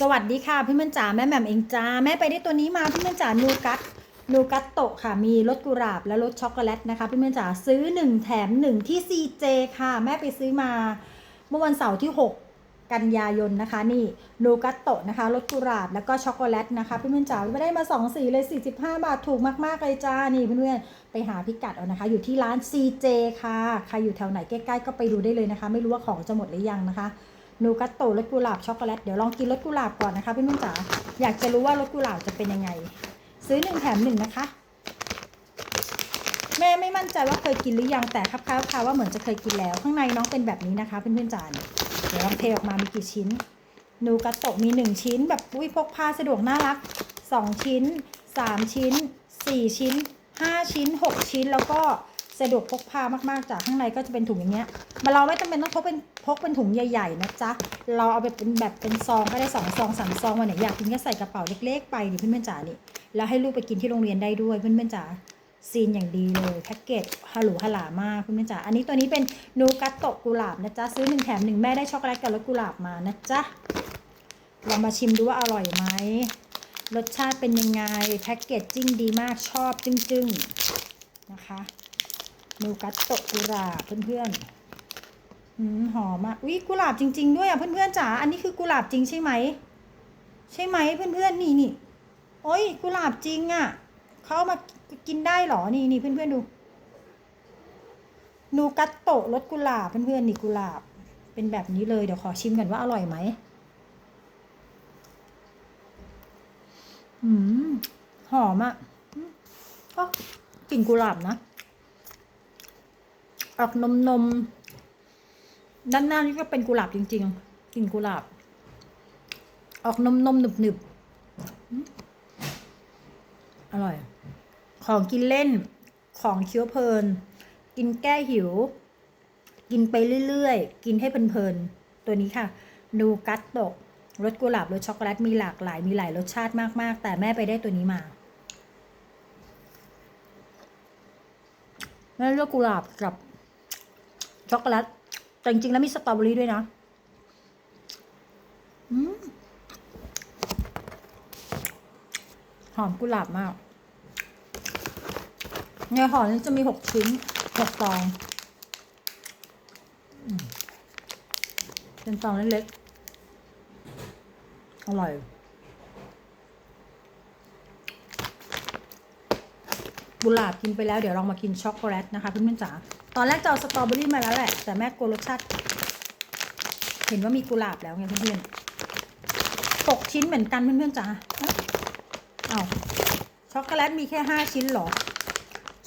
สวัสดีค่ะพี่มันจ๋าแม่แหม่มเองจ้าแม่ไปได้ตัวนี้มาพี่มันจ๋านูกัตนูกัตโตะค่ะมีรสกุหลาบและรสช็อกโกแลตนะคะพี่มันจ๋าซื้อ 1 แถม 1 ที่ CJ ค่ะ แม่ไปซื้อมาเมื่อวันเสาร์ที่ 6 กันยายนนะคะ นี่นูกัตโตะนะคะรสกุหลาบแล้วก็ช็อกโกแลตนะคะพี่มันจ๋าไม่ได้มา2สีเลย 45 บาทถูกมากๆเลยจ้านี่เพื่อนๆไปหาพิกัดเอานะคะ อยู่ที่ร้าน CJ ค่ะใครอยู่แถวไหนใกล้ๆก็ไปดูได้เลยนะคะ ไม่รู้ว่าของจะหมดหรือยังนะคะ นูกัตโตรสกุหลาบช็อกโกแลต เดี๋ยวลองกินรสกุหลาบก่อนนะคะพี่นุ่นจ๋า อยากจะรู้ว่ารสกุหลาบจะเป็นยังไง ซื้อหนึ่งแถมหนึ่งนะคะ แม่ไม่มั่นใจว่าเคยกินหรือยัง แต่ครับคร่าวๆว่าเหมือนจะเคยกินแล้ว ข้างในน้องเป็นแบบนี้นะคะเพื่อนๆจ๋าเนี่ยเดี๋ยวลองเทออกมามีกี่ชิ้น นูกัตโตมีหนึ่งชิ้น แบบอุ้ยพกพาสะดวกน่ารักสองชิ้นสามชิ้นสี่ชิ้นห้าชิ้นหกชิ้นแล้วก็ สะดวกพกพามากๆจากข้างในก็จะเป็นถุงอย่างเงี้ยมาเราไม่จำเป็นต้องพกเป็นพกเป็นถุงใหญ่ๆนะจ๊ะเราเอาไปเป็นแบบเป็นซองก็ได้สองซองสามซองวันไหนอยากกินก็ใส่กระเป๋าเล็กๆไปนี่เพื่อนๆจ๋านี่แล้วให้ลูกไปกินที่โรงเรียนได้ด้วยเพื่อนๆจ๋าซีนอย่างดีเลยแพ็กเกจฮัลโหลฮัลลามากเพื่อนๆจ๋าอันนี้ตัวนี้เป็นนูกัตโตกุหลาบนะจ๊ะซื้อหนึ่งแถมหนึ่งแม่ได้ช็อกโกแลตกับรสกุหลาบมานะจ๊ะเรามาชิมดูว่าอร่อยไหมรสชาติเป็นยังไงแพ็กเกจจิ้งดีมากชอบจึ้งๆนะคะ นูกัตโตะกุหลาบเพื่อนๆหืมหอมมากอุ๊ยกุหลาบจริง ๆ ด้วยอะเพื่อนๆจ๋าอันนี้คือกุหลาบจริงใช่ไหมใช่ไหมเพื่อนๆนี่นี่โอ้ยกุหลาบจริงอะเขามากินได้เหรอนี่นี่เพื่อนๆดูนูกัตโตะรสกุหลาบเพื่อนๆนี่กุหลาบ เป็นแบบนี้เลยเดี๋ยวขอชิมกันว่าอร่อยไหมอืมหอมอะอืมก็กลิ่นกุหลาบนะ ออกนมนมด้านหน้านี่ก็เป็นกุหลาบจริง ๆกลิ่นกุหลาบ ออกนมนมหนึบหนึบอร่อย ของกินเล่นของเคี้ยวเพลิน กินแก้หิว กินไปเรื่อยๆ กินให้เพลินๆ ตัวนี้ค่ะ นูกัตโตะรสกุหลาบรสช็อกโกแลตมีหลากหลายมีหลายรสชาติมากๆ แต่แม่ไปได้ตัวนี้มาแม่เลือกกุหลาบกับ ช็อกโกแลตแต่จริงๆแล้วมีสตรอเบอรี่ด้วยนะหอมกุหลาบมาก ในห่อนี้จะมีหกชิ้นหกฟองเป็นฟองเล็กๆอร่อยกุหลาบกินไปแล้วเดี๋ยวลองมากินช็อกโกแลตนะคะเพื่อนๆจ๋า ตอนแรกจะเอาสตรอเบอรี่มาแล้วแหละ แต่แม่กลัวรสชาติ เห็นว่ามีกุหลาบแล้วไงเพื่อนๆหกชิ้นเหมือนกันเพื่อนๆจ๋าเอาช็อกโกแลตมีแค่ห้าชิ้นเหรอ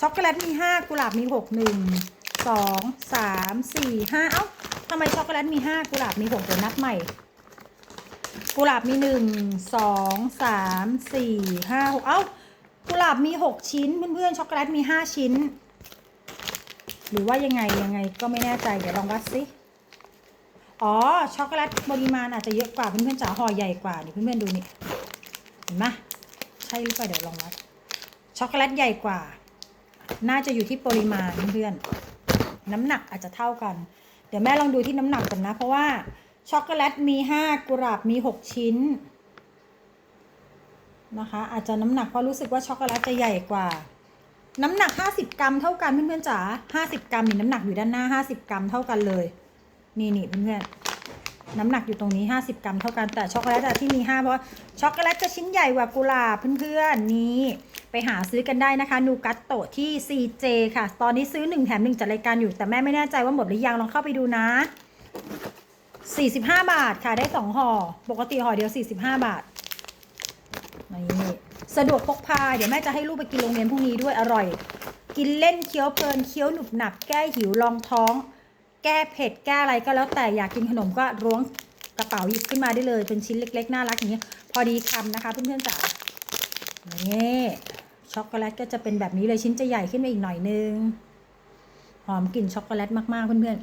ช็อกโกแลตมีห้ากุหลาบมีหกหนึ่งสองสามสี่ห้าเอ้าทำไมช็อกโกแลตมีห้ากุหลาบมีหกเดี๋ยวนับใหม่ กุหลาบมีหนึ่งสองสามสี่ห้าหกเอ้ากุหลาบมีหกชิ้นเพื่อนๆช็อกโกแลตมีห้าชิ้น หรือว่ายังไงยังไงก็ไม่แน่ใจเดี๋ยวลองวัดสิอ๋อช็อกโกแลตปริมาณอาจจะเยอะกว่าเพื่อนๆจ๋าห่อใหญ่กว่านี่เพื่อนๆดูนี่เห็นไหมใช่หรือเปล่าเดี๋ยวลองวัดช็อกโกแลตใหญ่กว่า น่าจะอยู่ที่ปริมาณเพื่อนๆน้ำหนักอาจจะเท่ากัน เดี๋ยวแม่ลองดูที่น้ำหนักกันนะ เพราะว่าช็อกโกแลตมีห้ากุหลาบมีหกชิ้นนะคะอาจจะน้ำหนักเพราะรู้สึกว่าช็อกโกแลตจะใหญ่กว่า น้ำหนัก 50 กรัมเท่ากันเพื่อนๆจ๋า50 กรัมนี่น้ำหนักอยู่ด้านหน้า 50 กรัมเท่ากันเลย นี่นี่เพื่อนๆน้ำหนักอยู่ตรงนี้ 50 กรัมเท่ากันแต่ช็อกโกแลตที่มี5เพราะช็อกโกแลตจะชิ้นใหญ่กว่ากุหลาบเพื่อนๆนี่ไปหาซื้อกันได้นะคะ นูกัตโตะที่ CJ ค่ะ ตอนนี้ซื้อ 1 แถม 1จัดรายการอยู่แต่แม่ไม่แน่ใจว่าหมดหรือยังลองเข้าไปดูนะ 45 บาทค่ะได้ 2ห่อปกติห่อเดียว 45 บาทนี่ สะดวกพกพา เดี๋ยวแม่จะให้ลูกไปกินโรงเรียนพรุ่งนี้ด้วยอร่อย กินเล่นเคี้ยวเพลินเคี้ยวหนุบหนับแก้หิวรองท้อง แก้เผ็ดแก้อะไรก็แล้วแต่อยากกินขนมก็ล้วงกระเป๋าหยิบขึ้นมาได้เลยเป็นชิ้นเล็ก ๆ น่ารักอย่างนี้พอดีคำนะคะเพื่อนๆจ๋านี่ช็อกโกแลตก็จะเป็นแบบนี้เลยชิ้นจะใหญ่ขึ้นมาอีกหน่อยนึงหอมกลิ่นช็อกโกแลตมากๆเพื่อน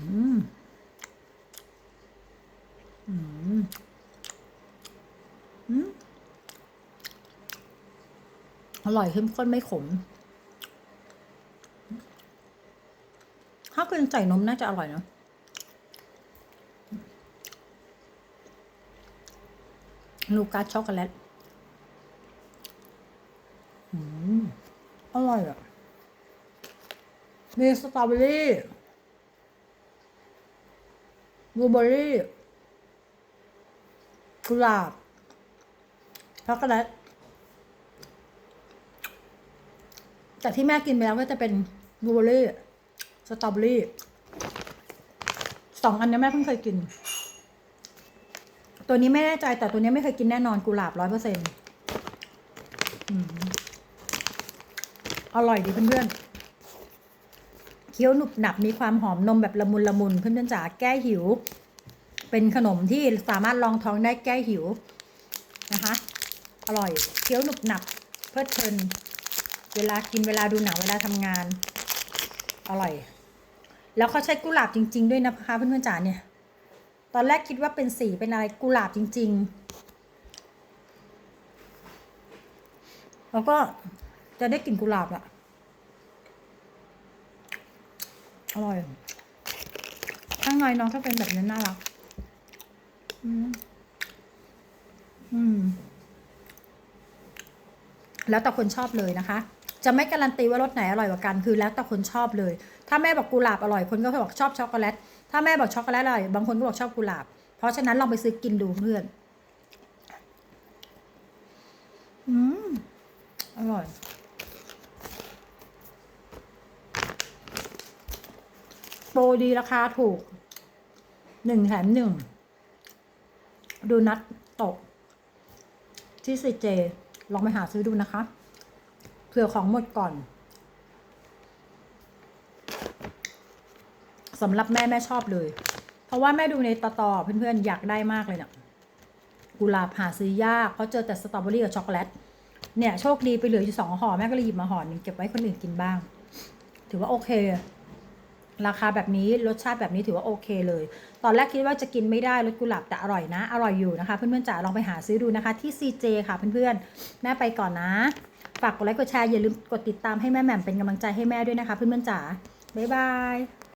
ๆ อร่อยเข้มข้นไม่ขม ถ้าคุนใส่นมน่าจะอร่อยเนาะลูกัสช็อกโกแลตอร่อยอะ มีสตรอเบอรี่บลูเบอรี่กุหลาบช็อกโกแลต แต่ที่แม่กินไปแล้วก็จะเป็นบลูเบอร์รี่สตรอเบอรี่สองอันนี้แม่เพิ่งเคยกิน ตัวนี้ไม่แน่ใจแต่ตัวนี้ไม่เคยกินแน่นอนกุหลาบร้อยเปอร์เซ็นต์อร่อยดีเพื่อนๆเคี้ยวหนุบหนับมีความหอมนมแบบละมุนละมุนเพื่อนๆจ๋าแก้หิว เป็นขนมที่สามารถรองท้องได้แก้หิวนะคะ อร่อยเคี้ยวหนุบหนับเพลิดเพลิน เวลากินเวลาดูหนังเวลาทำงาน อร่อย แล้วเขาใช้กุหลาบจริง ๆ ด้วยนะคะเพื่อนๆจ๋าเนี่ย ตอนแรกคิดว่าเป็นสีเป็นอะไรกุหลาบจริง ๆ แล้วก็จะได้กลิ่นกุหลาบอะอร่อย ข้างในน้องก็เป็นแบบนี้น่ารัก อืม อืม แล้วแต่คนชอบเลยนะคะ จะไม่การันตีว่ารสไหนอร่อยกว่ากัน คือแล้วแต่คนชอบเลย ถ้าแม่บอกกุหลาบอร่อยคนก็บอกชอบช็อกโกแลต ถ้าแม่บอกช็อกโกแลตอร่อยบางคนก็บอกชอบกุหลาบ เพราะฉะนั้นลองไปซื้อกินดูเพื่อน อืม อร่อยโปรดีราคาถูกหนึ่งแถมหนึ่งดูนัดตก ที่ซีเจ ลองไปหาซื้อดูนะคะ เผื่อของหมดก่อนสำหรับแม่แม่ชอบเลย เพราะว่าแม่ดูในต่อต่อเพื่อนๆอยากได้มากเลยเนี่ยกุหลาบหาซื้อยากเพราะเจอแต่สตรอเบอรี่กับช็อกโกแลตเนี่ยโชคดีไปเหลืออยู่สองห่อแม่ก็เลยหยิบมาห่อหนึ่งเก็บไว้คนอื่นกินบ้าง ถือว่าโอเค ราคาแบบนี้รสชาติแบบนี้ถือว่าโอเคเลย ตอนแรกคิดว่าจะกินไม่ได้รสกุหลาบแต่อร่อยนะ อร่อยอยู่นะคะ เพื่อนๆจ๋าลองไปหาซื้อดูนะคะ ที่ CJ ค่ะเพื่อนๆแม่ไปก่อนนะ ฝากกดไลค์กดแชร์อย่าลืมกดติดตามให้แม่แหม่มเป็นกำลังใจให้แม่ด้วยนะคะเพื่อนๆจ๋าบ๊ายบาย